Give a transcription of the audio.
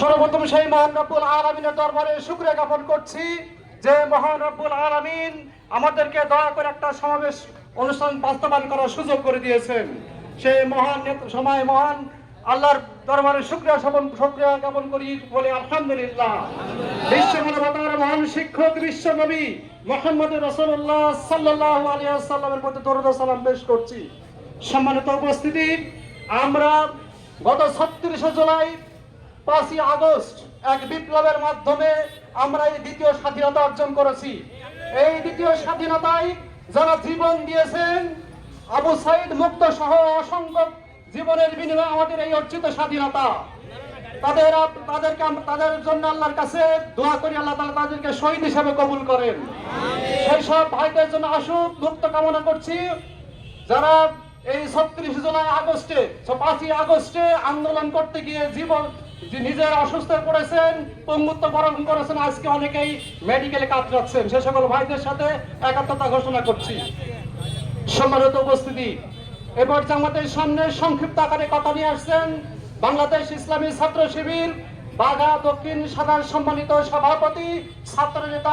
সর্বপ্রথম সেই মহান রব্বুল আলমিনের দরবারে শুক্রিয়া জ্ঞাপন করছি যে মহান রব্বুল আলমিন আমাদেরকে দয়া করে একটা সমাবেশ অনুষ্ঠান বাস্তবায়ন করার সুযোগ করে দিয়েছেন। সেই মহান সময় মহান আল্লাহর দরবারে শুক্রিয়া সবন শুক্রিয়া জ্ঞাপন করি বলে আলহামদুলিল্লাহ। বিশ্ব মানবতার মহান শিক্ষক, বিশ্ব নবী মোহাম্মদ রসুল্লাহ সাল্লাহ আলিয়া সাল্লামের প্রতি দরুদ সালাম পেশ করছি। সম্মানিত উপস্থিতি, আমরা গত ছত্রিশে জুলাই পাঁচই আগস্ট এক বিপ্লবের মাধ্যমে আমরা এই দ্বিতীয় স্বাধীনতা অর্জন করেছি। এই দ্বিতীয় স্বাধীনতায় যারা জীবন দিয়েছেন আবু সাইদ মুক্ত সহ অসংখ্য জীবনের বিনিময়ে আমাদের এই অর্জিত স্বাধীনতা। তাদের তাদেরকে তাদের জন্য আল্লাহর কাছে দোয়া করি আল্লাহ তাআলা তাদেরকে শহীদ হিসেবে কবুল করেন। সেই সব ভাইদের জন্য আসুক মুক্ত কামনা করছি। যারা এই ছত্রিশ জুলাই আগস্টে পাঁচই আগস্টে আন্দোলন করতে গিয়ে জীবন যে নিজের অসুস্থ পঙ্গুত্ব বরণ করেছেন, আজকে অনেকেই মেডিকেলে কাতরাচ্ছেন সে সকল ভাইদের সাথে একাত্মতা ঘোষণা করছি। সম্মানিত উপস্থিতি, এবার আমাদের সামনে সংক্ষিপ্ত আকারে কথা নিয়ে আসছেন বাংলাদেশ ইসলামী ছাত্র শিবির, বাঘা দক্ষিণ সাধারণ সম্মানিত সভাপতি, ছাত্র নেতা